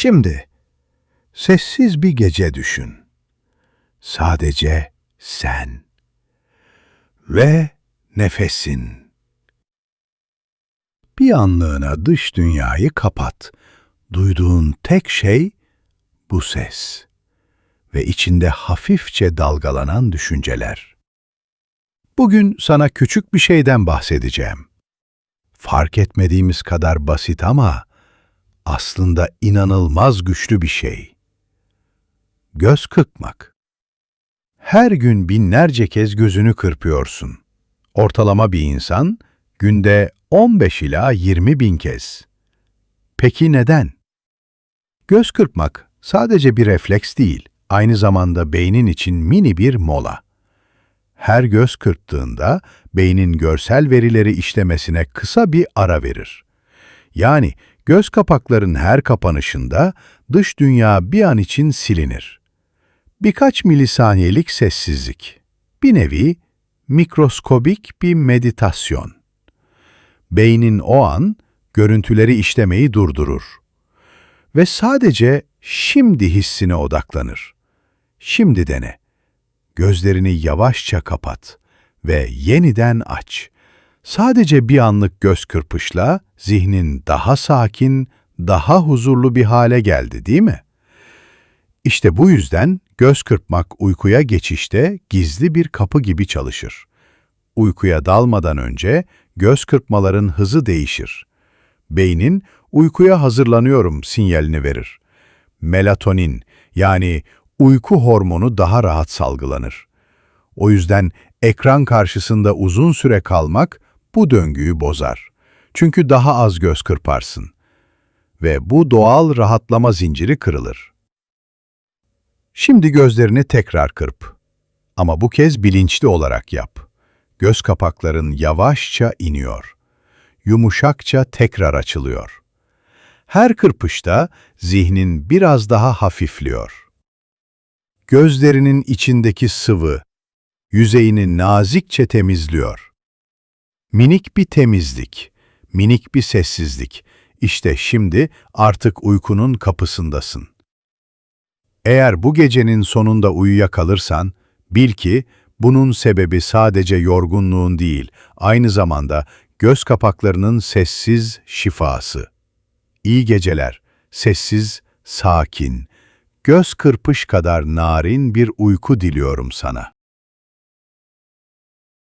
Şimdi sessiz bir gece düşün. Sadece sen ve nefesin. Bir anlığına dış dünyayı kapat. Duyduğun tek şey bu ses ve içinde hafifçe dalgalanan düşünceler. Bugün sana küçük bir şeyden bahsedeceğim. Fark etmediğimiz kadar basit ama aslında inanılmaz güçlü bir şey. Göz kırpmak. Her gün binlerce kez gözünü kırpıyorsun. Ortalama bir insan günde 15 ila 20 bin kez. Peki neden? Göz kırpmak sadece bir refleks değil, aynı zamanda beynin için mini bir mola. Her göz kırptığında beynin görsel verileri işlemesine kısa bir ara verir. Yani göz kapakların her kapanışında dış dünya bir an için silinir. Birkaç milisaniyelik sessizlik. Bir nevi mikroskobik bir meditasyon. Beynin o an görüntüleri işlemeyi durdurur ve sadece şimdi hissine odaklanır. Şimdi dene. Gözlerini yavaşça kapat ve yeniden aç. Sadece bir anlık göz kırpışla zihnin daha sakin, daha huzurlu bir hale geldi değil mi? İşte bu yüzden göz kırpmak uykuya geçişte gizli bir kapı gibi çalışır. Uykuya dalmadan önce göz kırpmaların hızı değişir. Beynin uykuya hazırlanıyorum sinyalini verir. Melatonin yani uyku hormonu daha rahat salgılanır. O yüzden ekran karşısında uzun süre kalmak bu döngüyü bozar. Çünkü daha az göz kırparsın. Ve bu doğal rahatlama zinciri kırılır. Şimdi gözlerini tekrar kırp. Ama bu kez bilinçli olarak yap. Göz kapakların yavaşça iniyor. Yumuşakça tekrar açılıyor. Her kırpışta zihnin biraz daha hafifliyor. Gözlerinin içindeki sıvı, yüzeyini nazikçe temizliyor. Minik bir temizlik, minik bir sessizlik. İşte şimdi artık uykunun kapısındasın. Eğer bu gecenin sonunda uyuyakalırsan, bil ki bunun sebebi sadece yorgunluğun değil, aynı zamanda göz kapaklarının sessiz şifası. İyi geceler, sessiz, sakin, göz kırpış kadar narin bir uyku diliyorum sana.